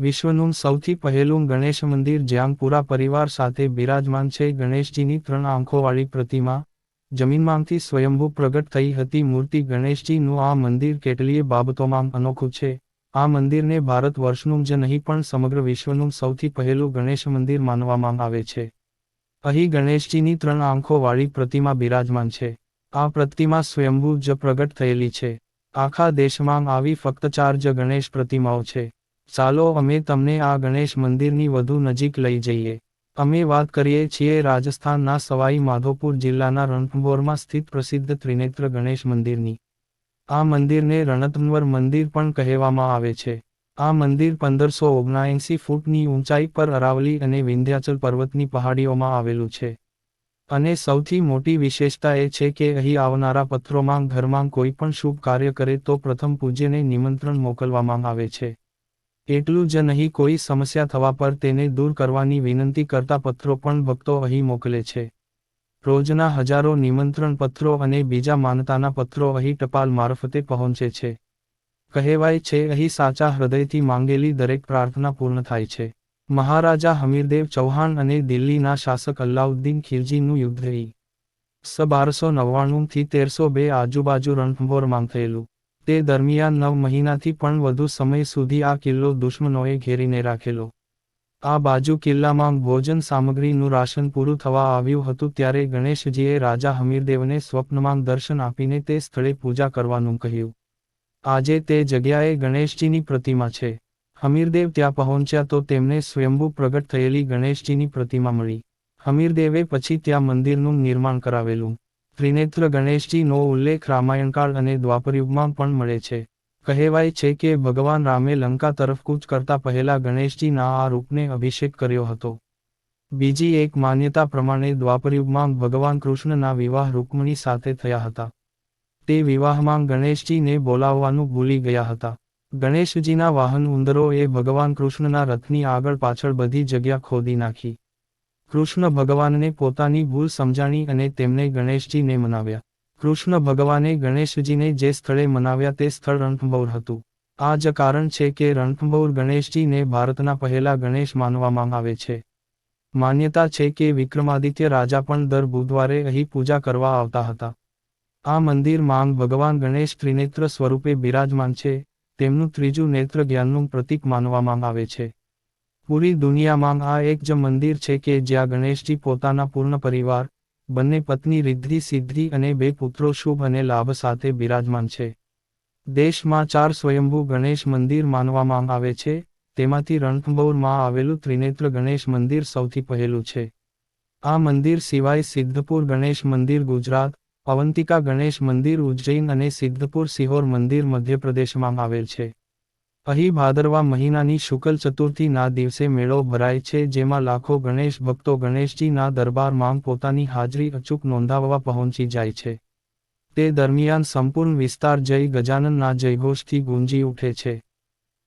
વિશ્વનું સૌથી પહેલું ગણેશ મંદિર જ્યાં પૂરા પરિવાર સાથે બિરાજમાન છે. ગણેશજીની ત્રણ આંખોવાળી પ્રતિમા, જમીનમાંથી સ્વયંભૂ પ્રગટ થઈ હતી. મૂર્તિ ગણેશજીનું આ મંદિર કેટલીય બાબતોમાં અનોખું છે. આ મંદિરને ભારત વર્ષનું જ નહીં, પણ સમગ્ર વિશ્વનું સૌથી પહેલું ગણેશ મંદિર માનવામાં આવે છે. અહીં ગણેશજીની ત્રણ આંખોવાળી પ્રતિમા બિરાજમાન છે. આ પ્રતિમા સ્વયંભૂ જ પ્રગટ થયેલી છે. આખા દેશમાં આવી ફક્ત ચાર જ ગણેશ પ્રતિમાઓ છે. ચાલો અમે તમને આ ગણેશ મંદિરની વધુ નજીક લઈ જઈએ. અમે વાત કરીએ છીએ રાજસ્થાનના સવાઈ માધોપુર જિલ્લાના રણથંભોરમાં સ્થિત પ્રસિદ્ધ ત્રિનેત્ર ગણેશ મંદિરની. આ મંદિરને રણતંવર મંદિર પણ કહેવામાં આવે છે. આ મંદિર પંદરસો ઓગણએંસી ફૂટની ઊંચાઈ પર અરાવલી અને વિંધ્યાચલ પર્વતની પહાડીઓમાં આવેલું છે. અને સૌથી મોટી વિશેષતા એ છે કે અહીં આવનારા પથ્થરોમાં ઘરમાં કોઈ પણ શુભ કાર્ય કરે તો પ્રથમ પૂજ્યને નિમંત્રણ મોકલવામાં આવે છે. એટલું જ નહીં, કોઈ સમસ્યા થવા પર તેને દૂર કરવાની વિનંતી કરતા પત્રો પણ ભક્તો અહીં મોકલે છે. રોજના હજારો નિમંત્રણ પત્રો અને બીજા માનતાના પત્રો અહીં ટપાલ મારફતે પહોંચે છે. કહેવાય છે, અહીં સાચા હૃદયથી માંગેલી દરેક પ્રાર્થના પૂર્ણ થાય છે. મહારાજા હમીરદેવ ચૌહાણ અને દિલ્હીના શાસક અલ્લાઉદ્દીન ખિલજીનું યુદ્ધ ઈ. સ બારસો નવ્વાણુંથી તેરસો બે આજુબાજુ રણથંભોરમાં થયેલું. તે દરમિયાન નવ મહિનાથી પણ વધુ સમય સુધી આ કિલ્લો દુશ્મનોએ ઘેરીને રાખેલો. આ બાજુ કિલ્લામાં ભોજન સામગ્રીનું રાશન પૂરું થવા આવ્યું હતું ત્યારે ગણેશજીએ રાજા હમીરદેવને સ્વપ્નમાં દર્શન આપીને તે સ્થળે પૂજા કરવાનું કહ્યું. આજે તે જગ્યાએ ગણેશજીની પ્રતિમા છે. હમીરદેવ ત્યાં પહોંચ્યા તો તેમને સ્વયંભૂ પ્રગટ થયેલી ગણેશજીની પ્રતિમા મળી. હમીરદેવે પછી ત્યાં મંદિરનું નિર્માણ કરાવેલું. ત્રિનેત્ર ગણેશજીનો ઉલ્લેખ રામાયણકાળ અને દ્વાપરયુગમાં પણ મળે છે. કહેવાય છે કે ભગવાન રામે લંકા તરફ કૂચ કરતા પહેલા ગણેશજીના આ રૂપને અભિષેક કર્યો હતો. બીજી એક માન્યતા પ્રમાણે દ્વાપરયુગમાં ભગવાન કૃષ્ણના વિવાહ રૂકમણી સાથે થયા હતા. તે વિવાહમાં ગણેશજીને બોલાવવાનું ભૂલી ગયા હતા. ગણેશજીના વાહન ઉંદરોએ ભગવાન કૃષ્ણના રથની આગળ પાછળ બધી જગ્યા ખોદી નાખી. કૃષ્ણ ભગવાનને પોતાની ભૂલ સમજાણી અને તેમને ગણેશજીને મનાવ્યા. કૃષ્ણ ભગવાને ગણેશજીને જે સ્થળે મનાવ્યા તે સ્થળ રણથંભૌર હતું. આ જ કારણ છે કે રણથંભૌર ગણેશજીને ભારતના પહેલા ગણેશ માનવામાં આવે છે. માન્યતા છે કે વિક્રમાદિત્ય રાજા પણ દર બુધવારે અહીં પૂજા કરવા આવતા હતા. આ મંદિર માંગ ભગવાન ગણેશ ત્રિનેત્ર સ્વરૂપે બિરાજમાન છે. તેમનું ત્રીજું નેત્ર જ્ઞાનનું પ્રતીક માનવામાં આવે છે. પૂરી દુનિયામાં આ એક જ મંદિર છે કે જ્યાં ગણેશજી પોતાના પૂર્ણ પરિવાર, બંને પત્ની રિદ્ધિ સિદ્ધિ અને બે પુત્રો શુભ અને લાભ સાથે બિરાજમાન છે. દેશમાં ચાર સ્વયંભૂ ગણેશ મંદિર માનવામાં આવે છે, તેમાંથી રણથંભૌરમાં આવેલું ત્રિનેત્ર ગણેશ મંદિર સૌથી પહેલું છે. આ મંદિર સિવાય સિદ્ધપુર ગણેશ મંદિર ગુજરાત, અવંતિકા ગણેશ મંદિર ઉજ્જૈન અને સિદ્ધપુર સિહોર મંદિર મધ્યપ્રદેશમાં આવેલ છે. અહીં ભાદરવા મહિનાની શુકલ ચતુર્થીના દિવસે મેળો ભરાય છે, જેમાં લાખો ગણેશ ભક્તો ગણેશજીના દરબારમાં પોતાની હાજરી અચૂક નોંધાવવા પહોંચી જાય છે. તે દરમિયાન સંપૂર્ણ વિસ્તાર જય ગજાનનના જયઘોષથી ગુંજી ઉઠે છે.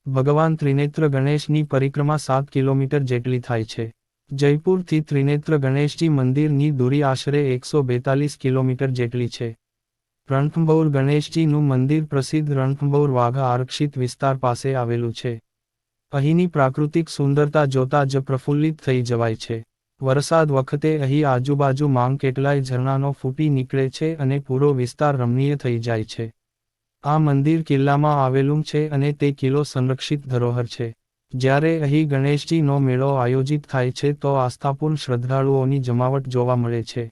ભગવાન ત્રિનેત્ર ગણેશની પરિક્રમા સાત કિલોમીટર જેટલી થાય છે. જયપુરથી ત્રિનેત્ર ગણેશજી મંદિરની દૂરી આશરે એકસો બેતાલીસ કિલોમીટર જેટલી છે. રણથંભૌર ગણેશજીનું મંદિર પ્રસિદ્ધ રણથંભૌર વાઘા આરક્ષિત વિસ્તાર પાસે આવેલું છે. અહીંની પ્રાકૃતિક સુંદરતા જોતા જ પ્રફુલ્લિત થઈ જવાય છે. વરસાદ વખતે અહીં આજુબાજુ માંગ કેટલાય ઝરણાનો ફૂટી નીકળે છે અને પૂરો વિસ્તાર રમણીય થઈ જાય છે. આ મંદિર કિલ્લામાં આવેલું છે અને તે કિલ્લો સંરક્ષિત ધરોહર છે. જ્યારે અહીં ગણેશજીનો મેળો આયોજિત થાય છે તો આસ્થાપૂર્ણ શ્રદ્ધાળુઓની જમાવટ જોવા મળે છે.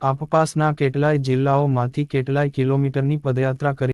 આસપાસના કેટલાય જિલ્લાઓમાંથી કેટલાય કિલોમીટરની પદયાત્રા કરી